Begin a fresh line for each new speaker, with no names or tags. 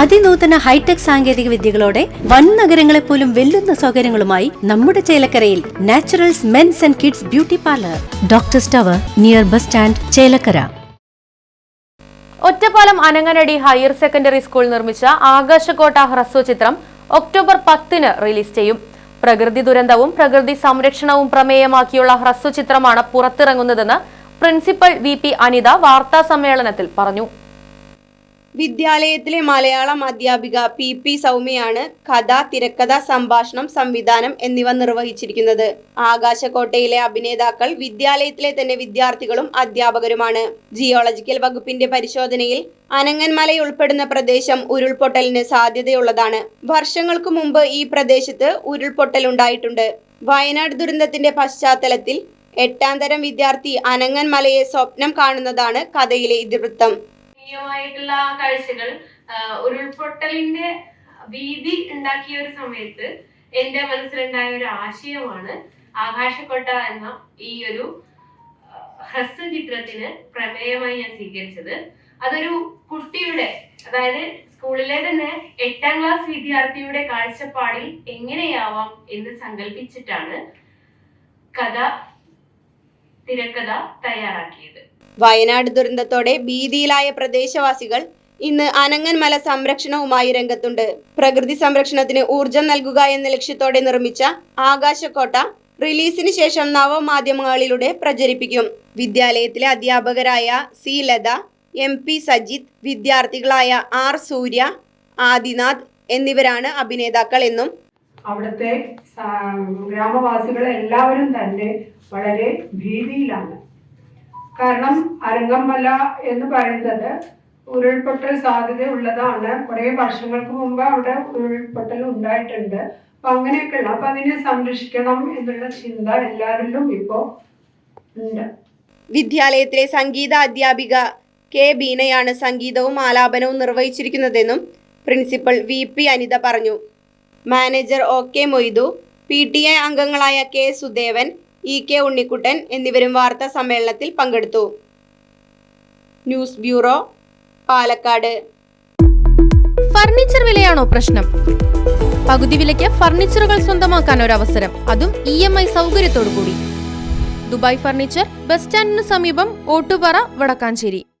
അതിനൂതന hi tech സാങ്കേതിക വിദ്യകളോടെ വൻ നഗരങ്ങളെ പോലും വെല്ലുന്ന സൗകര്യങ്ങളുമായി നമ്മുടെ ചേലക്കരയിൽ naturals men's and kids beauty parlour. Doctor സ്റ്റവർ near bus stand Chelakkara.
Ottapalam Ananganadi higher secondary school നിർമ്മിച്ച ആകാശക്കോട്ട ഹ്രസ്വചിത്രം ഒക്ടോബർ പത്തിന് റിലീസ് ചെയ്യും. പ്രകൃതി ദുരന്തവും പ്രകൃതി സംരക്ഷണവും പ്രമേയമാക്കിയുള്ള ഹ്രസ്വ ചിത്രമാണ് പുറത്തിറങ്ങുന്നതെന്ന് പ്രിൻസിപ്പൽ വി പി അനിത വാർത്താ സമ്മേളനത്തിൽ പറഞ്ഞു.
വിദ്യാലയത്തിലെ മലയാളം അധ്യാപിക പി പി സൗമ്യയാണ് കഥ തിരക്കഥ സംഭാഷണം സംവിധാനം എന്നിവ നിർവഹിച്ചിരിക്കുന്നത്. ആകാശക്കോട്ടയിലെ അഭിനേതാക്കൾ വിദ്യാലയത്തിലെ തന്നെ വിദ്യാർത്ഥികളും അധ്യാപകരുമാണ്. ജിയോളജിക്കൽ വകുപ്പിന്റെ പരിശോധനയിൽ അനങ്ങൻമല ഉൾപ്പെടുന്ന പ്രദേശം ഉരുൾപൊട്ടലിന് സാധ്യതയുള്ളതാണ്. വർഷങ്ങൾക്ക് മുമ്പ് ഈ പ്രദേശത്ത് ഉരുൾപൊട്ടൽ ഉണ്ടായിട്ടുണ്ട്. വയനാട് ദുരന്തത്തിന്റെ പശ്ചാത്തലത്തിൽ എട്ടാം തരം വിദ്യാർത്ഥി അനങ്ങൻമലയെ സ്വപ്നം കാണുന്നതാണ് കഥയിലെ ഇതിവൃത്തം.
ആത്മീയമായിട്ടുള്ള ആ കാഴ്ചകൾ ഉരുൾപൊട്ടലിന്റെ ഭീതി ഉണ്ടാക്കിയ ഒരു സമയത്ത് എന്റെ മനസ്സിലുണ്ടായ ഒരു ആശയമാണ് ആകാശക്കൊട്ട എന്ന ഈ ഒരു ഹ്രസ്വ ചിത്രത്തിന് പ്രമേയമായി ഞാൻ സ്വീകരിച്ചത്. അതൊരു കുട്ടിയുടെ അതായത് സ്കൂളിലെ തന്നെ എട്ടാം ക്ലാസ് വിദ്യാർത്ഥിയുടെ കാഴ്ചപ്പാടിൽ എങ്ങനെയാവാം എന്ന് സങ്കല്പിച്ചിട്ടാണ് കഥ തിരക്കഥ തയ്യാറാക്കിയത്.
വയനാട് ദുരന്തത്തോടെ ഭീതിയിലായ പ്രദേശവാസികൾ ഇന്ന് അനങ്ങൻമല സംരക്ഷണവുമായി രംഗത്തുണ്ട്. പ്രകൃതി സംരക്ഷണത്തിന് ഊർജം നൽകുക എന്ന ലക്ഷ്യത്തോടെ നിർമ്മിച്ച ആകാശക്കോട്ട റിലീസിന് ശേഷം നവമാധ്യമങ്ങളിലൂടെ പ്രചരിപ്പിക്കും. വിദ്യാലയത്തിലെ അധ്യാപകരായ C Latha M P Sajith വിദ്യാർത്ഥികളായ R Surya Adinath എന്നിവരാണ് അഭിനേതാക്കൾ എന്നും
അവിടുത്തെ ഗ്രാമവാസികൾ എല്ലാവരും തന്നെ വളരെ ഭീതിയിലാണ്. കാരണം അരങ്ങമല എന്ന് പറയുന്നത് ഉരുൾപൊട്ടൽ സാധ്യത ഉള്ളതാണ് കുറേ വർഷങ്ങൾക്ക് മുമ്പ് അവിടെ ഉരുൾപൊട്ടൽ ഉണ്ടായിട്ടുണ്ട്. അപ്പൊ അങ്ങനെയൊക്കെയുള്ള അപ്പൊ അതിനെ സംരക്ഷിക്കണം എന്നുള്ള ചിന്ത എല്ലാവരിലും ഇപ്പോ ഉണ്ട്.
വിദ്യാലയത്തിലെ സംഗീത അധ്യാപിക കെ ബീനയാണ് സംഗീതവും ആലാപനവും നിർവഹിച്ചിരിക്കുന്നതെന്നും പ്രിൻസിപ്പൽ വി പി അനിത പറഞ്ഞു. Manager O K Moidu P T A അംഗങ്ങളായ K Sudevan E K Unnikkuttan എന്നിവരും വാർത്താ സമ്മേളനത്തിൽ പങ്കെടുത്തു. News bureau Palakkad.
ഫർണിച്ചർ വിലയാണോ പ്രശ്നം? പകുതി വിലയ്ക്ക് ഫർണിച്ചറുകൾ സ്വന്തമാക്കാൻ ഒരു അവസരം അതും ഇ എം ഐ സൗകര്യത്തോടു കൂടി ദുബായ് ഫർണിച്ചർ ബസ് സ്റ്റാൻഡിന് സമീപം ഓട്ടുപാറ വടക്കാഞ്ചേരി.